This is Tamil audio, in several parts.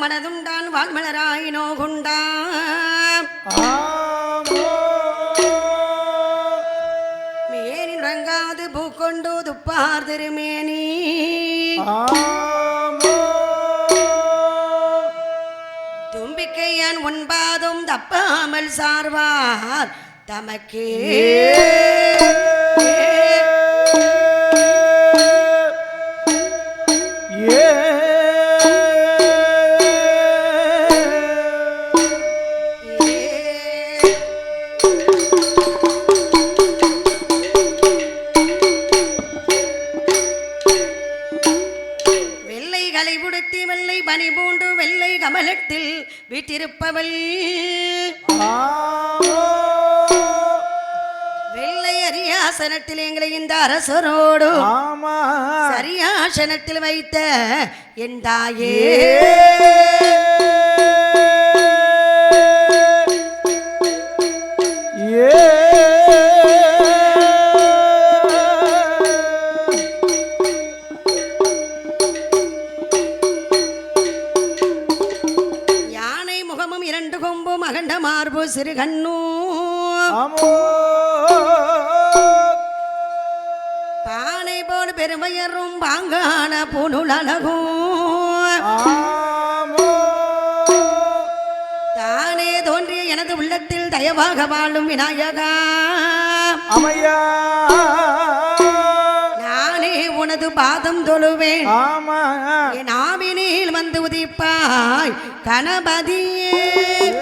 மனதுண்டான் நோகுண்டா ஆமோ மேனி உறங்காது பூக்கொண்டு துப்பார் திருமேனி. ஆமோ தும்பிக்கையான் உண்பாதும் தப்பாமல் சார்வார் தமக்கே. உடுத்தி வெள்ளை கமலத்தில் வீட்டிருப்பவள். வெள்ளை அரியாசனத்தில் எங்களை இந்த அரசரோடு ஆமா. சரியாசனத்தில் வைத்த என் தாயே. கண்ணும் பானை போல் பெருமையரும் பாங்கான புனுலகும் தானே தோன்றிய எனது உள்ளத்தில் தயவாக வாழும் விநாயகா. அமையா. நானே உனது பாதம் தொழுவேன். ஆமா. என் ஆவினில் வந்து உதிப்பாய் கணபதியே.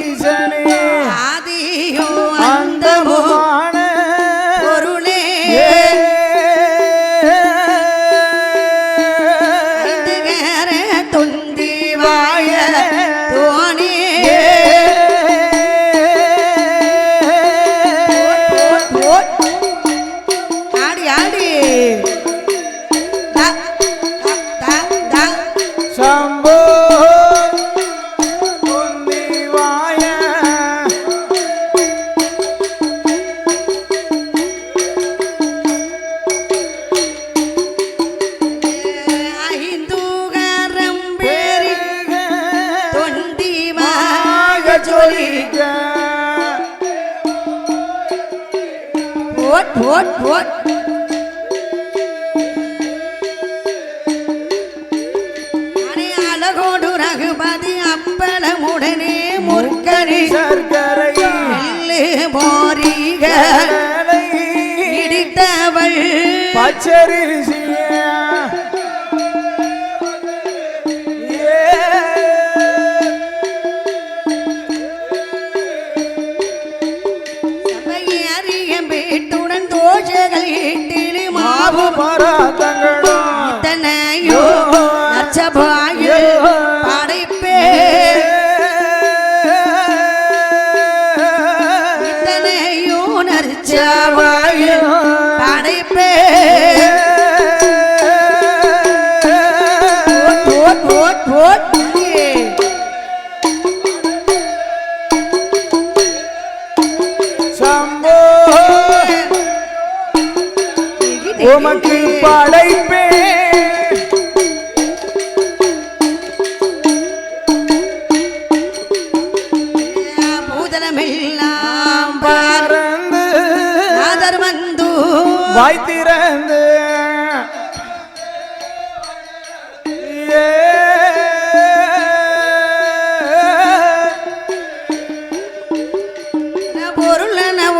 reason. வீட்டுடன் தோஷங்கள் ஈட்டிலி மாவு பார் பறந்து நாதர் வந்து வாய் திறந்து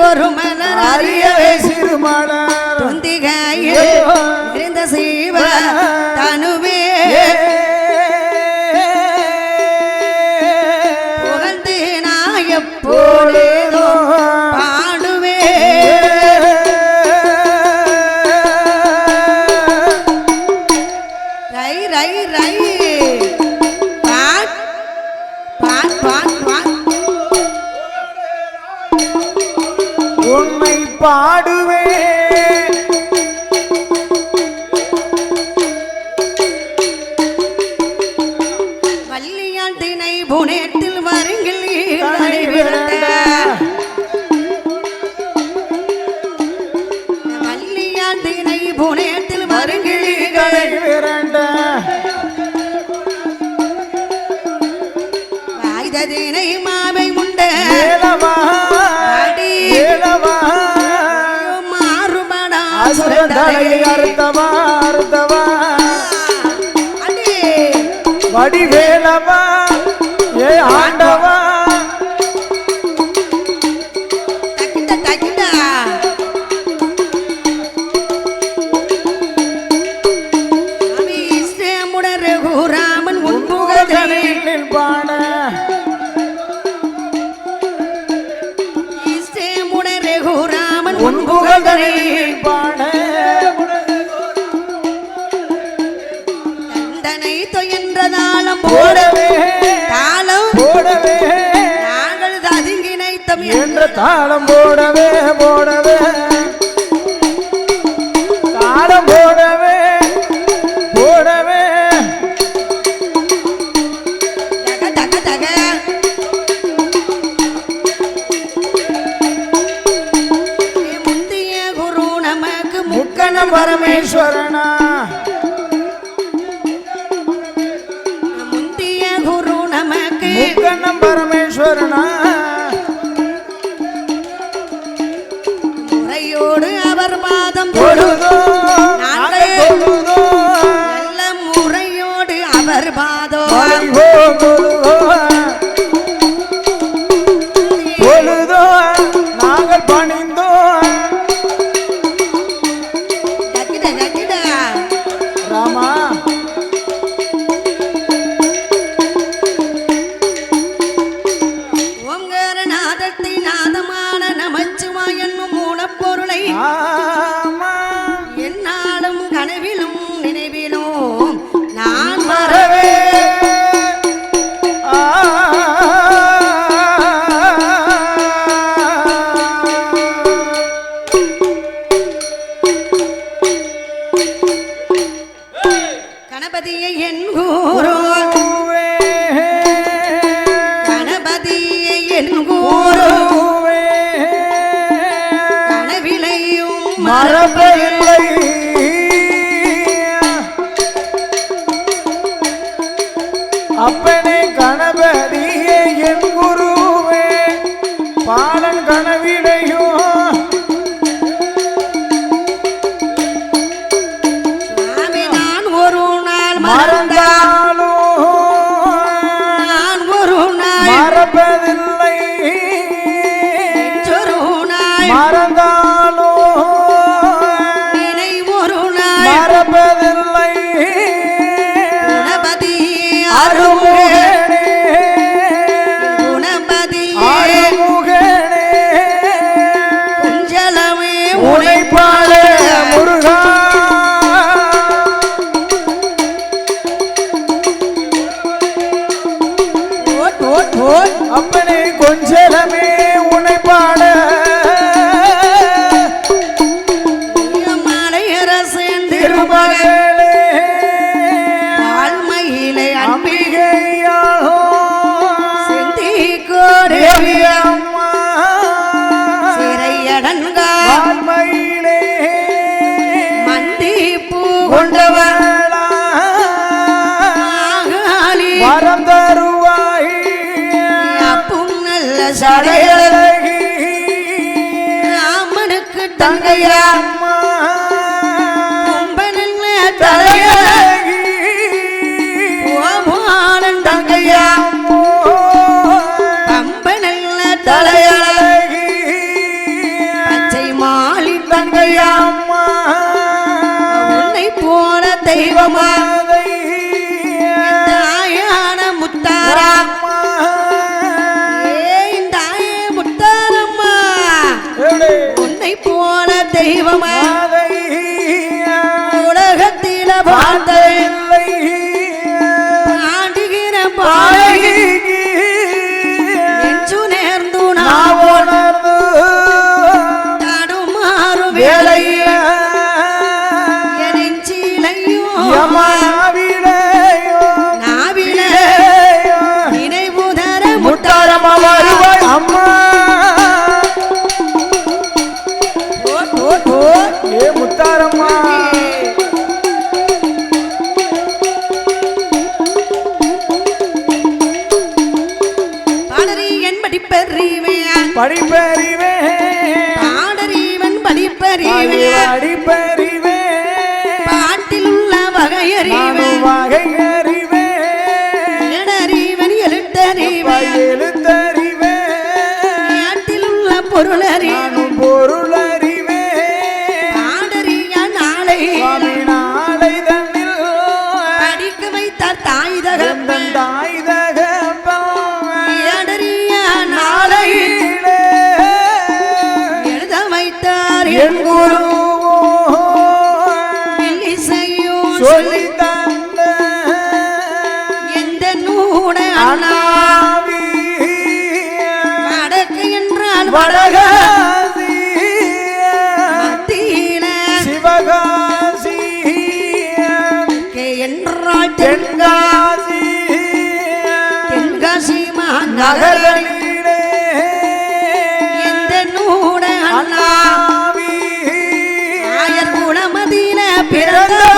ஒரு மலர் அறிய அரியவே சிறுமலர் தொந்திகையில் இருந்த சீவ தனுவே Sweater. ಕಾಣ নাই ফিরলো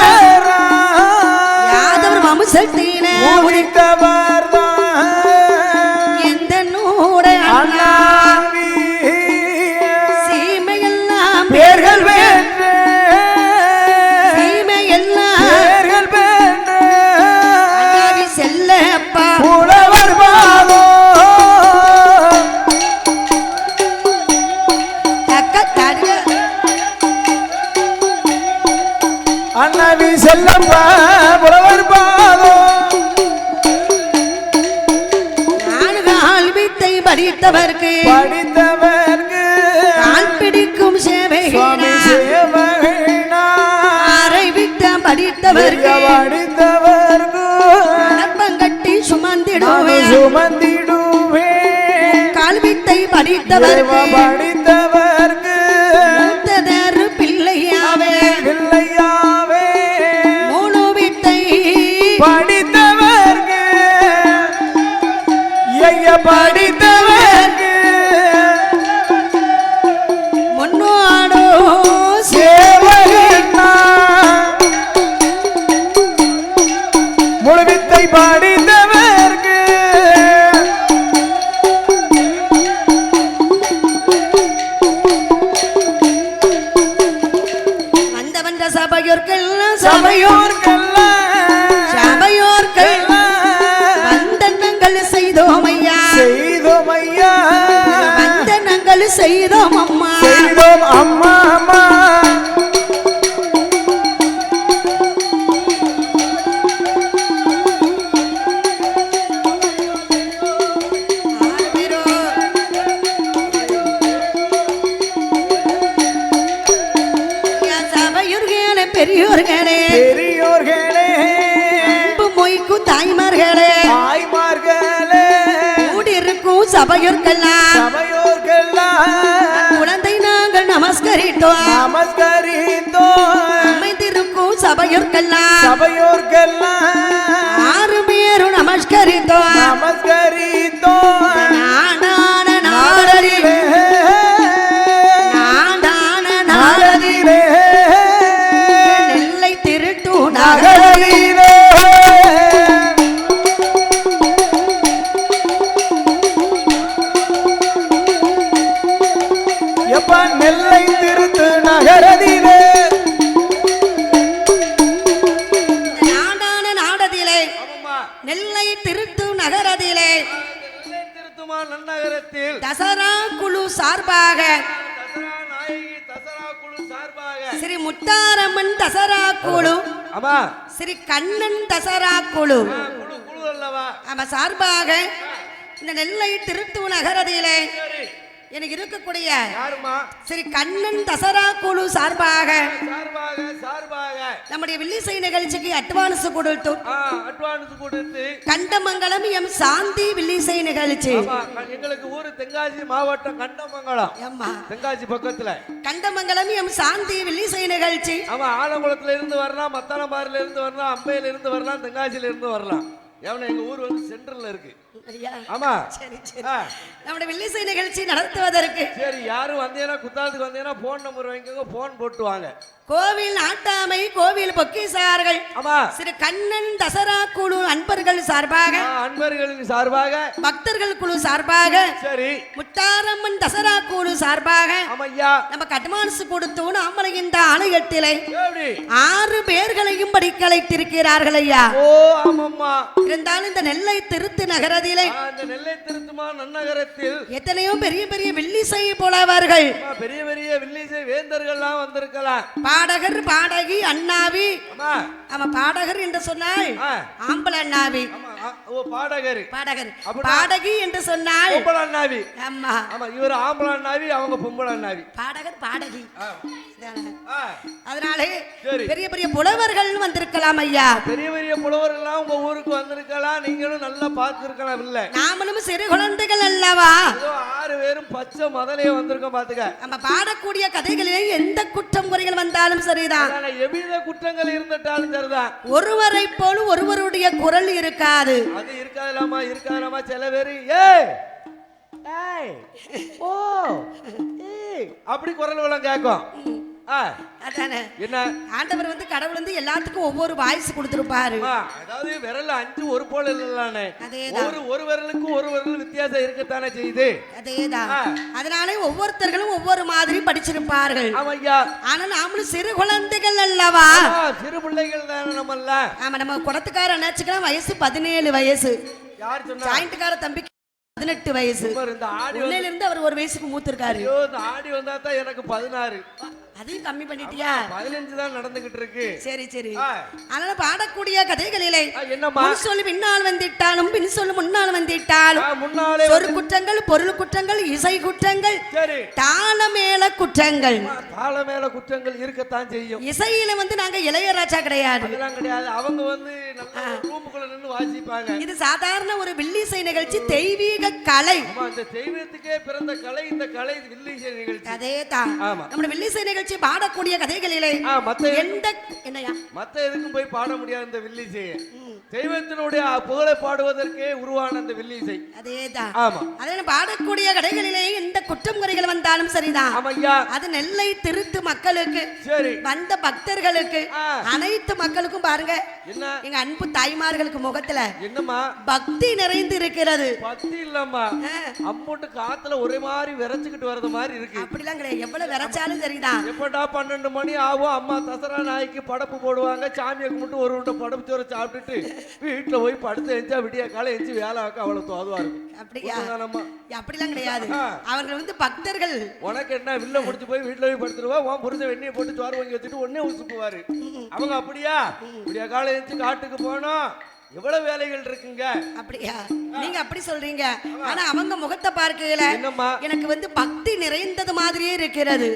படித்தவர்க்கு படித்தவர்க்கு கால் பிடிக்கும் சேவை அரை விட்ட படித்தவர்க்கு படித்தவர்க்கு கட்டி நான் சுமந்திடுவேன். சுமந்திடுவே கால் வித்தை தேவ படித்தவர்க்கு படித்தவர்க்கு சபையோர் சபையோர்க்கெல்லாம் சபையோர்கள் வந்தனங்கள் செய்தோம் ஐயா. செய்தோம் ஐயா. வந்தனங்கள் செய்தோம் நமஸ்கரித்தோம் நமஸ்கரித்தோம் அமைந்திருக்கும் சபையோர்கள்லாம் சபையோர்க்கெல்லாம் ஆறு பேரும் நமஸ்கரித்தோம். நமஸ்கரித்தோம். சார்பாக ஸ்ரீ முத்தாரம்மன் தசரா குழு ஸ்ரீ கண்ணன் தசரா குழு. ஆமா சார்பாக இந்த நெல்லை திருத்து நகரதிலே எனக்கு இருக்கக்கூடிய ஸ்ரீ கண்ணன் தசரா குழு சார்பாக சார்பாக சார்பாக. நம்முடைய வில்லிசை நிகழ்ச்சிக்கு அட்வான்ஸ் கொடுத்து ஆ அட்வான்ஸ் கொடுத்து. கண்டமங்கலம் எம் சாந்தி வில்லிசை நிகழ்ச்சி. ஆமா எங்களுக்கு ஊரு தென்காசி மாவட்டம் கண்டமங்கலம். அம்மா தென்காசி பக்கத்துல. கண்டமங்கலம் எம் சாந்தி வில்லிசை நிகழ்ச்சி. ஆமா ஆலங்குளத்துல இருந்து வரலாம் மத்தானபாறையில இருந்து வரலாம் அம்பையில இருந்து வரலாம் தென்காசியில இருந்து வரலாம். எவன எங்க ஊர் வந்து சென்ட்ரல்ல இருக்கு. ஆமா. சரி சரி. ஆ, நம்முடைய வில்லிசை நிகழ்ச்சி நடத்துவதற்கு சரி யாரும் வந்தீங்கன்னா குத்தாலத்துக்கு வந்தீங்கன்னா போன் நம்பர் வாங்கிக்கோங்க போன் போட்டு வாங்க. கோவில் நாட்டாமை கோவில் பொக்கிசார்கள் ஆமா. சிறு கண்ணன் தசரா குழு அன்பர்கள் சார்பாக ஆ, அன்பர்களின் சார்பாக. பக்தர்கள் குழு சார்பாக சரி. முத்தாரம்மன் தசரா குழு சார்பாக ஆமையா. நம்ம அட்வான்ஸ் கொடுத்து நாமளை இந்த எப்படி? ஆறு பேர்களையும் ஐயா. ஓ ஆமாம்மா. இருந்தாலும் இந்த நெல்லை திருத்து நகரத்திலே நெல்லை திருத்துமா நன்னகரத்தில்? எத்தனையோ பெரிய பெரிய வில்லிசை புலவர்கள். பெரிய பெரிய வில்லிசை வேந்தர்கள்லாம் வந்திருக்கலாம். பாடகர் பாடகி அண்ணாவி. ஆமா. பாடகர் என்று சொன்னால். ஆம்பளை அண்ணாவி. ஓ பாடகர். பாடகர். பாடகி என்று சொன்னால் பொம்பளை அண்ணாவி. ஆமா. ஆமா இவர் ஆம்பளை அண்ணாவி அவங்க பொம்பளை அண்ணாவி. பாடகர் பாடகி. அதனாலே. பெரிய பெரிய புலவர்கள் வந்திருக்கலாம் ஐயா. பெரிய பெரிய புலவர்கள்லாம் உங்க ஊருக்கு வந்திருக்கலாம். நீங்களும் நல்லா பார்த்துருக்கலாம். இல்ல நாமளும் சிறு குழந்தைகள் அல்லவா? ஆறு பேரும் பச்சை முதலையே வந்திருக்கோம் பாத்துக்க நம்ம பாடக்கூடிய கதைகளிலே எந்த குற்றம் குறைகள் வந்தாலும் சரிதான். எவ்வித குற்றங்கள் இருந்துட்டாலும் சரிதான். ஒருவரை போல ஒருவருடைய குரல் இருக்காது. அது இருக்காதலாமா இருக்காதலாமா சில பேரு ஏய் ஓ அப்படி குரல் வளம் கேட்கும்? என்ன? ஆண்டவர் வந்து கடவுள் வந்து எல்லாத்துக்கும் ஒவ்வொரு வாய்ஸ் கொடுத்திருப்பாரு அதாவது விரல் அஞ்சு ஒரு போல இல்லைன்னு. ஒரு ஒரு விரலுக்கும் ஒரு விரல் வித்தியாசம் இருக்கத்தானே செய்யுது? அதேதான். அதனாலே ஒவ்வொருத்தர்களும் ஒவ்வொரு மாதிரி படிச்சிருப்பார்கள். ஆமா ஐயா. ஆனா நாமளும் சிறு குழந்தைகள் அல்லவா? சிறு பிள்ளைகள் தானே நம்மள. ஆமா நம்ம குடத்துக்கார அண்ணாச்சிக்கெல்லாம் வயசு பதினேழு வயசு. யார் சொன்னா? ஜாயிண்ட்கார தம்பிக்கு பதினெட்டு வயசு. இந்த ஆடி இருந்து அவர் ஒரு வயசுக்கு மூத்திருக்காரு. இந்த ஆடி வந்தா தான் எனக்கு பதினாறு. அதையும் கம்மி பண்ணிட்டியா? பதினஞ்சு தான் நடந்துகிட்டு இருக்கு. சரி சரி. அதனால பாடக்கூடிய கதைகளிலே முன் சொல்லு பின்னால் வந்திட்டாலும் பின் சொல்லு முன்னால் வந்திட்டாலும் சொல் குற்றங்கள் பொருள் குற்றங்கள் இசை குற்றங்கள் சரி. தாளமேள குற்றங்கள். தாள மேல குற்றங்கள் இருக்கத்தான் செய்யும். இசையில வந்து நாங்க இளையராஜா கிடையாது. அவங்க வந்து நின்று வாசிப்பாங்க. இது சாதாரண ஒரு வில்லிசை நிகழ்ச்சி தெய்வீக கலை. இந்த தெய்வத்துக்கே பிறந்த கலை இந்த கலை வில்லிசை நிகழ்ச்சி. அதே தான் ஆமா. நம்ம வில்லிசை நிகழ்ச்சி பாடக்கூடிய கதைகளிலே மத்த எந்த என்னையா மத்த எதுக்கும் போய் பாட முடியாது இந்த வில்லிசையை தெய்வத்தினுடைய புகழை பாடுவதற்கே உருவான இந்த வில்லிசை. அதேதான் ஆமா. அதே பாடக்கூடிய கடைகளிலே எந்த குற்றம் குறைகள் வந்தாலும் சரிதான் ஆமா ஐயா அது நெல்லை திருத்து மக்களுக்கு சரி. வந்த பக்தர்களுக்கு. அனைத்து மக்களுக்கும் பாருங்க. என்ன? எங்க அன்பு தாய்மார்களுக்கு முகத்துல என்னம்மா? பக்தி நிறைந்து இருக்கிறது பத்தி இல்லம்மா அம்மூட்டு காத்துல ஒரே மாதிரி விரைச்சுக்கிட்டு வர்றது மாதிரி இருக்கு. அப்படிலாம் கிடையாது. எவ்வளவு விரைச்சாலும் சரிதான் எப்படா பன்னெண்டு மணி ஆகும்? அம்மா தசரா நாய்க்கு படப்பு போடுவாங்க. சாமியை கும்பிட்டு ஒரு உருண்டை படப்பு சோறு சாப்பிட்டுட்டு வீட்டுல போய் படுத்து எஞ்சா விடிய காலை எஞ்சி வேலை ஆக்க அவ்வளவு தோதுவா இருக்கும். அப்படியா? அப்படிலாம் கிடையாது. அவர்கள் வந்து பக்தர்கள். உனக்கு என்ன வில்ல முடிச்சு போய் வீட்டுல போய் படுத்துருவா? உன் புரிஞ்ச வெண்ணியை போட்டு சோறு வாங்கி வச்சுட்டு ஒன்னே உசுப்புவாரு. அவங்க அப்படியா? விடிய காலை எஞ்சி காட்டுக்கு போனோம் எவ்வளவு வேலைகள் இருக்குங்க? அப்படியா? நீங்க அப்படி சொல்றீங்க. ஆனா அவங்க முகத்தை பார்க்கையில எனக்கு வந்து பக்தி நிறைந்தது மாதிரியே இருக்கிறது.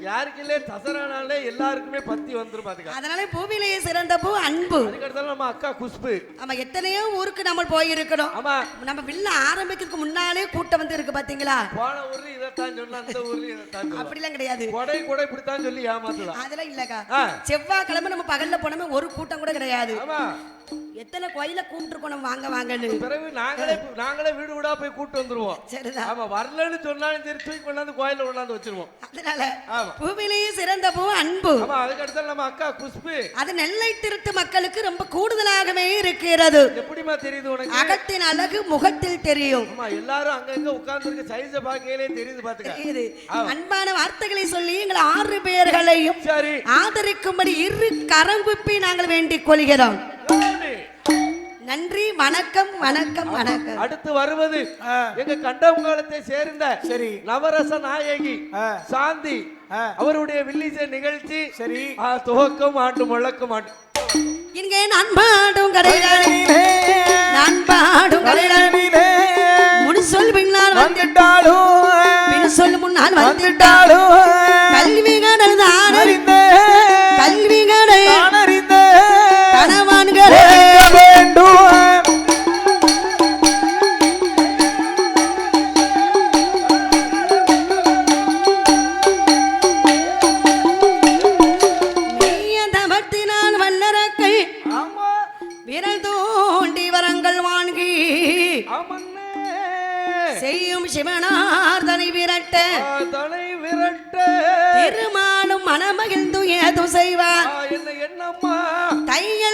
யாருக்கு இல்லையே தசரானாலே எல்லாருக்குமே பத்தி வந்துரும் பாத்துக்க. அதனால பூவிலேயே சிறந்த பூ அன்பு. அதுக்கடுத்தாலும் நம்ம அக்கா குஷ்பு. ஆமா எத்தனையோ ஊருக்கு நம்ம போயிருக்கணும். ஆமா. நம்ம வில்ல ஆரம்பிக்கிறதுக்கு முன்னாலே கூட்டம் வந்து இருக்கு பாத்தீங்களா? போன ஊர்ல இதைத்தான் சொன்ன அந்த ஊர்ல இதைத்தான். அப்படிலாம் கிடையாது. கொடை கொடை இப்படித்தான் சொல்லி ஏமாத்துதான் அதெல்லாம் இல்லக்கா. செவ்வாய்க்கிழமை நம்ம பகல்ல போனோமே ஒரு கூட்டம் கூட கிடையாது. ஆமா. எத்தனை கோயில கூப்பிட்டுருக்கோம் நம்ம வாங்க வாங்கன்னு. பிறகு நாங்களே நாங்களே வீடு வீடா போய் கூட்டு வந்துருவோம். சரிதான். ஆமா வரலன்னு சொன்னாலும் சரி தூக்கி கொண்டாந்து கோயில கொண்டாந்து வச்சிருவோம். அதனால. பூவிலேயே சிறந்த பூ அன்பு. ஆமா அதுக்கு அடுத்தால நம்ம அக்கா குஷ்பு. அது நெல்லை திருட்டு மக்களுக்கு ரொம்ப கூடுதலாகவே இருக்கிறது. எப்படிமா தெரியுது உனக்கு? அகத்தின் அழகு முகத்தில் தெரியும். ஆமா எல்லாரும் அங்கங்க உட்கார்ந்து இருக்க சைஸ பாக்கையிலே தெரியுது பாத்துக்க. அன்பான வார்த்தைகளை சொல்லி எங்கள் ஆறு பேர்களையும் சரி. ஆதரிக்கும்படி இரு கரங்குப்பி நாங்கள் வேண்டிக் கொள்கிறோம். நன்றி வணக்கம் வணக்கம் வணக்கம். அடுத்து வருவது எங்க கண்டவங்காலத்தை சேர்ந்த சரி. நவரச நாயகி. சாந்தி. அவருடைய வில்லிசை நிகழ்ச்சி சரி. துவக்கம் ஆண்டு முழக்கம் ஆண்டு இங்கே நான் பாடும் கடைகள் கைகளிலே, நான் பாடும் கடைகள் கைகளிலே முடி சொல் பின்னால் வந்து வந்துட்டாலும் பின் சொல் முன்னால் வந்துட்டால் வந்துட்டாலும். கல்வி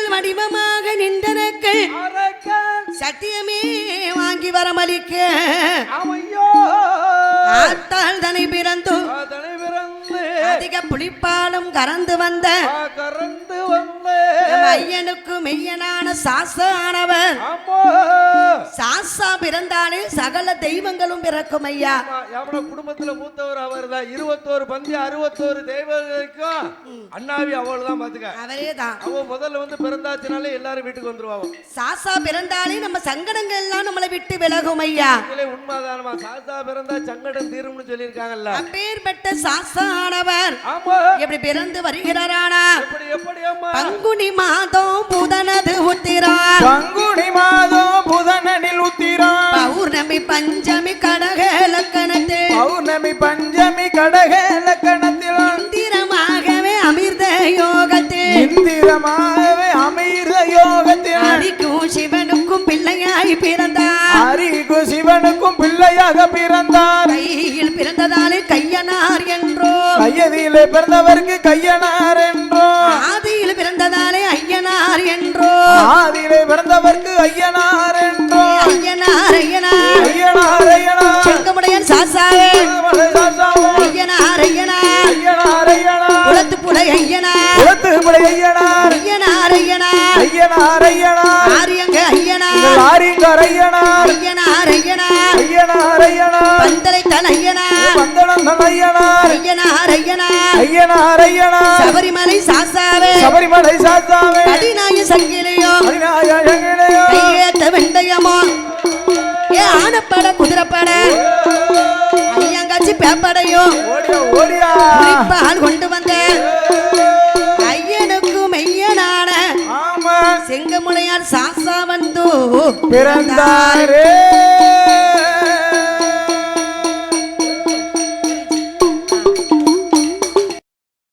வடிவமாக நின்றனக்கள். சத்தியமே வாங்கி வரமளிக்க. ஆத்தாள் தனை பிறந்து ஆ, தலை பிறந்து அதிக புளிப்பாலும் கறந்து வந்த கறந்து வந்து ஐயனுக்கு மெய்யனான சாசானவர் ஆமா. சாசா பிறந்தாலே சகல தெய்வங்களும் பிறக்கும் ஐயா. எவனோ குடும்பத்துல மூத்தவர் அவர் தான் இருபத்தோரு பந்தி அறுபத்தோரு தெய்வங்களுக்கும் அண்ணாவி அவள் தான் பாத்துக்க. அவரே தான் அவன் முதல்ல வந்து பிறந்தாச்சுனாலே எல்லாரும் வீட்டுக்கு வந்துருவாங்க. சாசா பிறந்தாலே நம்ம சங்கடங்கள் எல்லாம் நம்மளை விட்டு விலகும் ஐயா. உண்மைதானமா சாஸ்தா பிறந்தா சங்கடம் தீரும்னு சொல்லியிருக்காங்கல்ல. அப்பேற்பட்ட சாசானவர் எப்படி பிறந்து வருகிறாரானா? பங்குனி மாதம் புதனது உத்திரான். பங்குனி மாதம் புதனனில் உத்திரம் பௌர்ணமி பஞ்சமி கடக லக்கணத்து பௌர்ணமி பஞ்சமி கடக லக்கணத்தில் மந்திரமாகவே அமிர்த யோகத்தில். இந்திரமாகவே அமிர்த யோகத்தில். ஹரிக்கும் சிவனுக்கும் பிள்ளையாய் பிறந்தார். ஹரிக்கு சிவனுக்கும் பிள்ளையாக பிறந்தார். கையில் பிறந்ததாலே கையனார் என்றோ. கையதியிலே பிறந்தவருக்கு கையனார் ஆதியிலே பிறந்தவருக்கு ஐயனார் என்றோ. ஐயனார் ஐயனார். ஐயனார் ஐயனார். செங்கமுடையன் சாசாவே. ஐயனார் ஐயனார். ஐயனார் ஐயனார். குளத்து புலை ஐயனார். குலத்து பிள்ளை ஐயனார். ஐயனார் ஐயனார். ஐயனார் ஐயனார். ஆரியங்க ஐயனார். எங்கள் ஆரியங்கார் ஐயனார். ஐயனார் ஐயனார். ஐயனார் ஐயனார். பந்தலை தன் ஐயனார் ஐயனார் ஐயனார் ஐயனார் ஐயனார் ஐயனார் சபரிமலை சாசாவே. சபரிமலை சாஸ்தாவே கடினாய சங்கிலியோ. அரிநாயகனையோ கையேத்த வெந்தயமோ. ஏ ஆனப்பட குதிரைப்பட. ஐயங்காச்சி பேப்படையோ. ஓடியா ஓடியா. குறிப்பால் கொண்டு வந்த ஐயனுக்கு மெய்யனான ஆமா செங்கமுளையார் சாசா வந்து பிறந்தாரே.